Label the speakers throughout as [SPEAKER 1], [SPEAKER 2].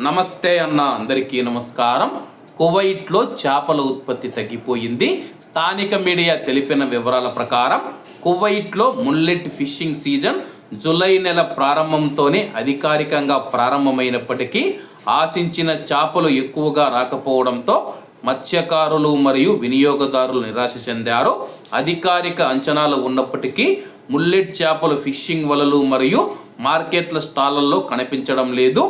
[SPEAKER 1] నమస్తే అన్న అందరికీ నమస్కారం. కువైట్లో చేపల ఉత్పత్తి తగ్గిపోయింది. స్థానిక మీడియా తెలిపిన వివరాల ప్రకారం కువైట్లో ముల్లెట్ ఫిషింగ్ సీజన్ జూలై నెల ప్రారంభంతోనే అధికారికంగా ప్రారంభమైనప్పటికీ ఆశించిన చేపలు ఎక్కువగా రాకపోవడంతో మత్స్యకారులు మరియు వినియోగదారులు నిరాశ చెందారు. అధికారిక అంచనాలు ఉన్నప్పటికీ ముల్లెట్ చేపలు ఫిషింగ్ వలలు మరియు మార్కెట్ల స్టాళ్ళలో కనిపించడం లేదు.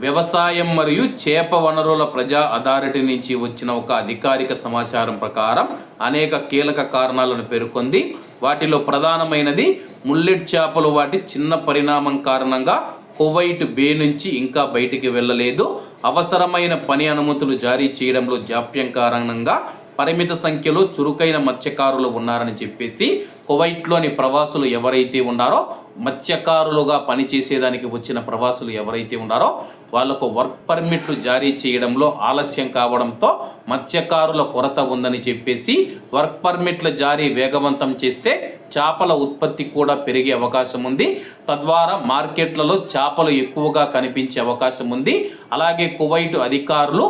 [SPEAKER 1] వ్యవసాయం మరియు చేప వనరుల ప్రజా అథారిటీ నుంచి వచ్చిన ఒక అధికారిక సమాచారం ప్రకారం అనేక కీలక కారణాలను పేర్కొంది. వాటిలో ప్రధానమైనది ముల్లెట్ చేపలు వాటి చిన్న పరిణామం కారణంగా కువైట్ బే నుంచి ఇంకా బయటికి వెళ్ళలేదు. అవసరమైన పని అనుమతులు జారీ చేయడంలో జాప్యం కారణంగా పరిమిత సంఖ్యలో చురుకైన మత్స్యకారులు ఉన్నారని చెప్పేసి కువైట్లోని ప్రవాసులు ఎవరైతే ఉన్నారో మత్స్యకారులుగా పనిచేసేదానికి వచ్చిన ప్రవాసులు ఎవరైతే ఉన్నారో వాళ్ళకు వర్క్ పర్మిట్లు జారీ చేయడంలో ఆలస్యం కావడంతో మత్స్యకారుల కొరత ఉందని చెప్పేసి వర్క్ పర్మిట్ల జారీ వేగవంతం చేస్తే చేపల ఉత్పత్తి కూడా పెరిగే అవకాశం ఉంది. తద్వారా మార్కెట్లలో చేపలు ఎక్కువగా కనిపించే అవకాశం ఉంది. అలాగే కువైట్ అధికారులు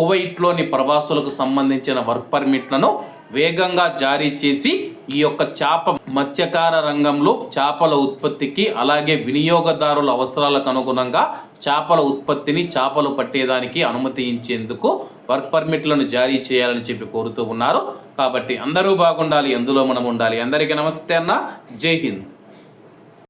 [SPEAKER 1] కువైట్లోని ప్రవాసులకు సంబంధించిన వర్క్ పర్మిట్లను వేగంగా జారీ చేసి ఈ యొక్క చేప మత్స్యకార రంగంలో చేపల ఉత్పత్తికి అలాగే వినియోగదారుల అవసరాలకు అనుగుణంగా చేపల ఉత్పత్తిని చేపలు పట్టేదానికి అనుమతించేందుకు వర్క్ పర్మిట్లను జారీ చేయాలని చెప్పి కోరుతూ ఉన్నారు. కాబట్టి అందరూ బాగుండాలి ఎందులో మనం ఉండాలి. అందరికీ నమస్తే అన్న. జై హింద్.